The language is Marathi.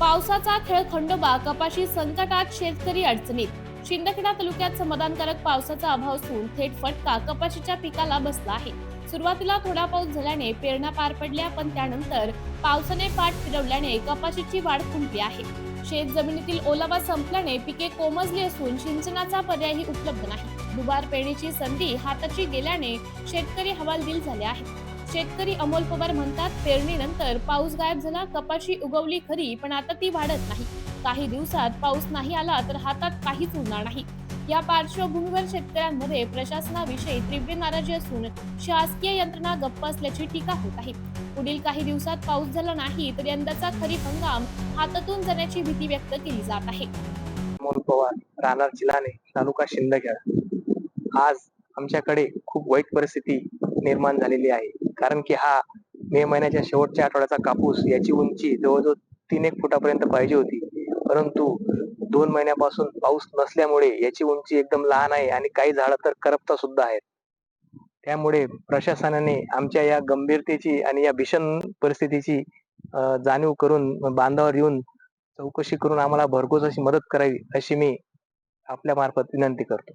पावसाचा खेळ खंडोबा कपाशी संकटात शेतकरी अडचणीत. शिंदखेडा तालुक्यात समाधानकारक पावसाचा अभाव असून थेट फटका कपाशीच्या पिकाला बसला आहे. सुरुवातीला थोडा पाऊस झाल्याने पेरणा पार पडल्या पण त्यानंतर पावसाने पाठ फिरवल्याने कपाशीची वाढ खुंटली आहे. शेत जमिनीतील ओलावा संपल्याने पिके कोमजली असून सिंचनाचा पर्यायही उपलब्ध नाही. दुबार पेरणीची संधी हाताची गेल्याने शेतकरी हवालदिल झाले आहेत. शेतकरी अमोल पवार म्हणतात पेरणीनंतर पाऊस गायब झाला कपाशी उगवली खरी पण आता ती वाढत नाही. काही दिवसात पाऊस नाही आला तर हातात काहीच उरणार नाही. या पार्श्वभूमीवर शेतकऱ्यांमध्ये प्रशासनाविषयी तीव्र नाराजी असून शासकीय यंत्रणा गप्प असल्याची टीका होत आहे. पुढील काही दिवसात पाऊस झाला नाही तर यंदाचा खरीप हंगाम हातातून जाण्याची भीती व्यक्त केली जात आहे. अमोल पवार राहणार जिल्हाने तालुका शिंदखेडा. आज आमच्याकडे खूप वाईट परिस्थिती निर्माण झालेली आहे. कारण की हा मे महिन्याच्या शेवटच्या आठवड्याचा कापूस याची उंची जवळजवळ तीन एक फुटापर्यंत पाहिजे होती. परंतु दोन महिन्यापासून पाऊस नसल्यामुळे याची उंची एकदम लहान आहे आणि काही झाडं तर करपता सुद्धा आहेत. त्यामुळे प्रशासनाने आमच्या या गंभीरतेची आणि या भीषण परिस्थितीची जाणीव करून बांधावर येऊन चौकशी करून आम्हाला भरघोस अशी मदत करावी अशी मी आपल्या मार्फत विनंती करतो.